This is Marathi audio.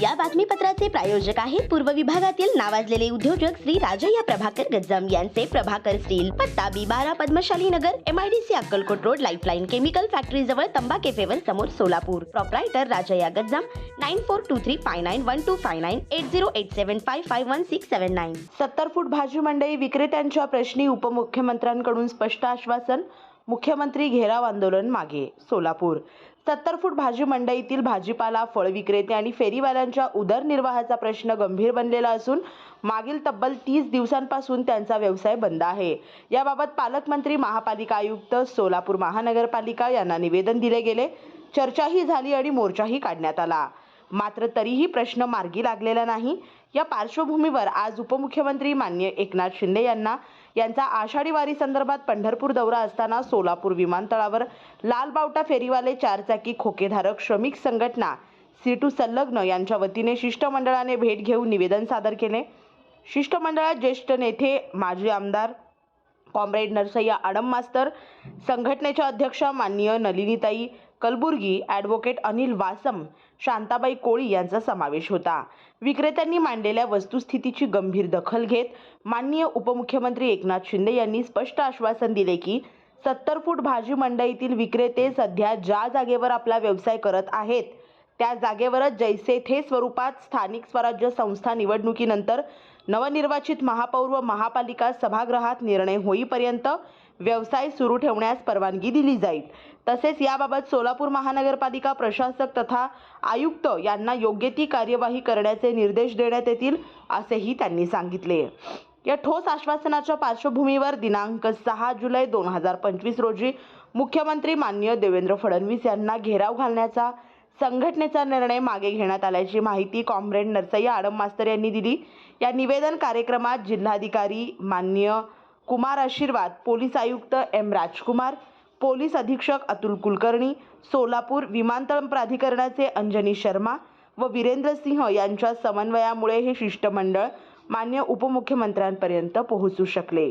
या बातमीपत्राचे प्रायोजक आहेत पूर्व विभागातील नावाजलेले उद्योजक श्री राजय्या प्रभाकर गज्जम यांचे प्रभाकर स्टील पत्ता बी बारा Padmashali Nagar MIDC Akkalkot road lifeline chemical factory जवळ तंबा केफेवर समोर Solapur. Proprietor Rajayya Gajjam nine four two three five nine one two five nine eight zero eight seven five five one six seven nine सत्तर फूट भाजी मंडई विक्रेत्यांच्या प्रश्नी उपमुख्यमंत्र्यांकडून स्पष्ट आश्वासन मुख्यमंत्री घेराव आंदोलन मागे सोलापूर. सत्तर फूट भाजी मंडईतील भाजीपाला फळ विक्रेते आणि फेरीवाल्यांच्या उदरनिर्वाहाचा प्रश्न गंभीर बनलेला असून मागील तब्बल तीस दिवसांपासून त्यांचा व्यवसाय बंद आहे. याबाबत पालकमंत्री महापालिका आयुक्त सोलापूर महानगरपालिका यांना निवेदन दिले गेले. चर्चाही झाली आणि मोर्चाही काढण्यात आला. मात्र तरीही प्रश्न मार्गी लागलेला नाही. या पार्श्वभूमीवर आज उपमुख्यमंत्री मान्य एकनाथ शिंदे यांना यांचा आषाढी वारी संदर्भात पंढरपूर दौरा असताना सोलापूर विमानतळावर लाल बावटा फेरीवाले चारचाकी खोकेधारक श्रमिक संघटना सीटू संलग्न यांच्या वतीने शिष्टमंडळाने भेट घेऊन निवेदन सादर केले. शिष्टमंडळात ज्येष्ठ नेते माजी आमदार कॉम्रेड नरसय्या आडम मास्तर संघटनेच्या अध्यक्षा माननीय नलिनीताई कलबुर्गी ॲडव्होकेट अनिल वासम शांताबाई कोळी यांचा समावेश होता. विक्रेत्यांनी मांडलेल्या वस्तुस्थितीची गंभीर दखल घेत माननीय उपमुख्यमंत्री एकनाथ शिंदे यांनी स्पष्ट आश्वासन दिले की सत्तर फूट भाजी मंडईतील विक्रेते सध्या ज्या जागेवर आपला व्यवसाय करत आहेत त्या जागेवरच जैसे थे स्वरूपात स्थानिक स्वराज्य संस्था निवडणुकीनंतर नवनिर्वाचित महापौर व महापालिका सभागृहात निर्णय होईपर्यंत व्यवसाय सुरू ठेवण्यास परवानगी दिली जाईल. तसेच याबाबत सोलापूर महानगरपालिका प्रशासक तथा आयुक्त यांना योग्य ती कार्यवाही करण्याचे निर्देश देण्यात येतील असेही त्यांनी सांगितले. या ठोस आश्वासनाच्या पार्श्वभूमीवर दिनांक सहा जुलै दोन हजार पंचवीस रोजी मुख्यमंत्री माननीय देवेंद्र फडणवीस यांना घेराव घालण्याचा संघटनेचा निर्णय मागे घेण्यात आल्याची माहिती कॉम्रेड नरसय्या आडम मास्तर यांनी दिली. या निवेदन कार्यक्रमात जिल्हाधिकारी मान्य कुमार आशीर्वाद पोलीस आयुक्त एम राजकुमार पोलीस अधीक्षक अतुल कुलकर्णी सोलापूर विमानतळ प्राधिकरणाचे अंजनी शर्मा व वीरेंद्र सिंह यांच्या समन्वयामुळे हे शिष्टमंडळ मान्य उपमुख्यमंत्र्यांपर्यंत पोहोचू शकले.